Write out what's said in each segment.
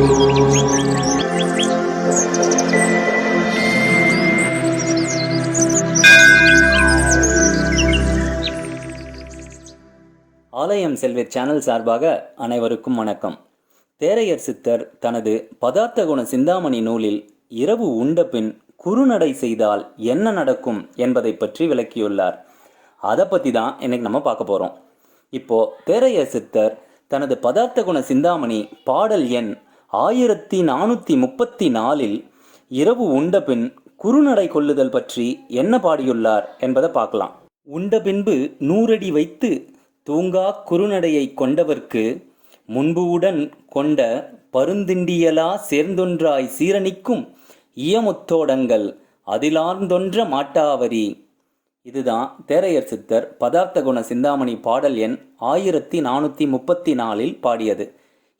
ஆலயம் செல்வி சேனல் சார்பாக அனைவருக்கும் வணக்கம். தேரையர் சித்தர் தனது பதார்த்த குண சிந்தாமணி நூலில் இரவு உண்ட பின் குறுநடை செய்தால் என்ன நடக்கும் என்பதை பற்றி விளக்கியுள்ளார். அதை பற்றி தான் இன்னைக்கு நம்ம பார்க்க போகிறோம் இப்போ தேரையர் சித்தர் தனது பதார்த்த குண சிந்தாமணி பாடல் எண் ஆயிரத்தி நானூற்றி முப்பத்தி நாலில் இரவு உண்ட பின் குறுநடை கொள்ளுதல் பற்றி என்ன பாடியுள்ளார் என்பதை பார்க்கலாம். உண்ட பின்பு நூறடி வைத்து தூங்கா குறுநடையை கொண்டவர்க்கு முன்புவுடன் கொண்ட பருந்திண்டியலா சேர்ந்தொன்றாய் சீரணிக்கும் இயமுத்தோடங்கள் அதிலார்ந்தொன்ற மாட்டாவரி. இதுதான் தேரையர் சித்தர் பதார்த்த குண சிந்தாமணி பாடல் எண் ஆயிரத்தி நானூற்றி முப்பத்தி நாலில் பாடியது.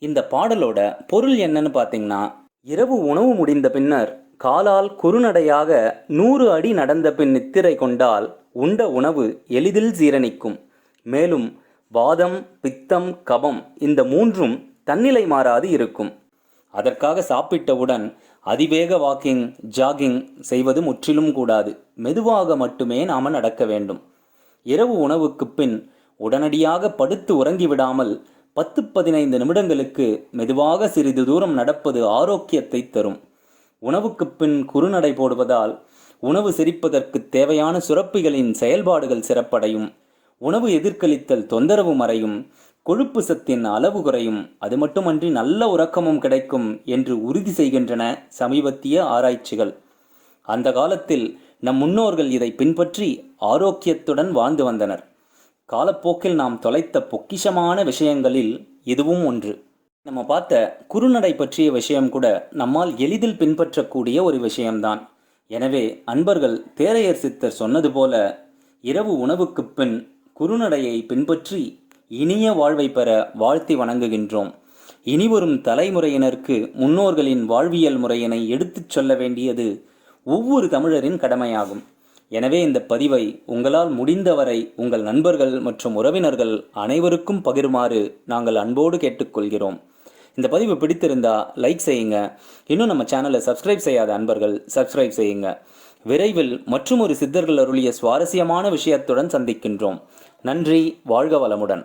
இந்த பாடலோட பொருள் என்னன்னு பார்த்தீங்கன்னா இரவு உணவு முடிந்த பின்னர் காலால் குறுநடையாக நூறு அடி நடந்த பின் நித்திரை கொண்டால் உண்ட உணவு எளிதில் ஜீரணிக்கும். மேலும் வாதம் பித்தம் கபம் இந்த மூன்றும் தன்னிலை மாறாது இருக்கும். அதற்காக சாப்பிட்டவுடன் அதிவேக வாக்கிங் ஜாகிங் செய்வது முற்றிலும் கூடாது. மெதுவாக மட்டுமே நாம் நடக்க வேண்டும். இரவு உணவுக்கு பின் உடனடியாக படுத்து உறங்கிவிடாமல் பத்து பதினைந்து நிமிடங்களுக்கு மெதுவாக சிறிது தூரம் நடப்பது ஆரோக்கியத்தை தரும். உணவுக்கு பின் குறுநடை போடுவதால் உணவு செரிப்பதற்கு தேவையான சுரப்பிகளின் செயல்பாடுகள் சிறப்படையும். உணவு எதிர்க்களித்தல் தொந்தரவு மறையும். கொழுப்பு சத்தின் அளவு குறையும். அது மட்டுமன்றி நல்ல உறக்கமும் கிடைக்கும் என்று உறுதி செய்கின்றன சமீபத்திய ஆராய்ச்சிகள். அந்த காலத்தில் நம் முன்னோர்கள் இதை பின்பற்றி ஆரோக்கியத்துடன் வாழ்ந்து வந்தனர். காலப்போக்கில் நாம் தொலைத்த பொக்கிஷமான விஷயங்களில் இதுவும் ஒன்று. நம்ம பார்த்த குறுநடை பற்றிய விஷயம் கூட நம்மால் எளிதில் பின்பற்றக்கூடிய ஒரு விஷயம்தான். எனவே அன்பர்கள் தேரையர் சித்தர் சொன்னது போல இரவு உணவுக்குப் பின் குறுநடையை பின்பற்றி இனிய வாழ்வை பெற வாழ்த்தி வணங்குகின்றோம். இனிவரும் தலைமுறையினருக்கு முன்னோர்களின் வாழ்வியல் முறையினை எடுத்துச் சொல்ல வேண்டியது ஒவ்வொரு தமிழரின் கடமையாகும். எனவே இந்த பதிவை உங்களால் முடிந்தவரை உங்கள் நண்பர்கள் மற்றும் உறவினர்கள் அனைவருக்கும் பகிருமாறு நாங்கள் அன்போடு கேட்டுக்கொள்கிறோம். இந்த பதிவு பிடித்திருந்தா லைக் செய்யுங்க. இன்னும் நம்ம சேனலை சப்ஸ்கிரைப் செய்யாத அன்பர்கள் சப்ஸ்கிரைப் செய்யுங்க. விரைவில் மற்றும் ஒரு சித்தர்கள் அருளிய சுவாரஸ்யமான விஷயத்துடன் சந்திக்கின்றோம். நன்றி வாழ்க வளமுடன்.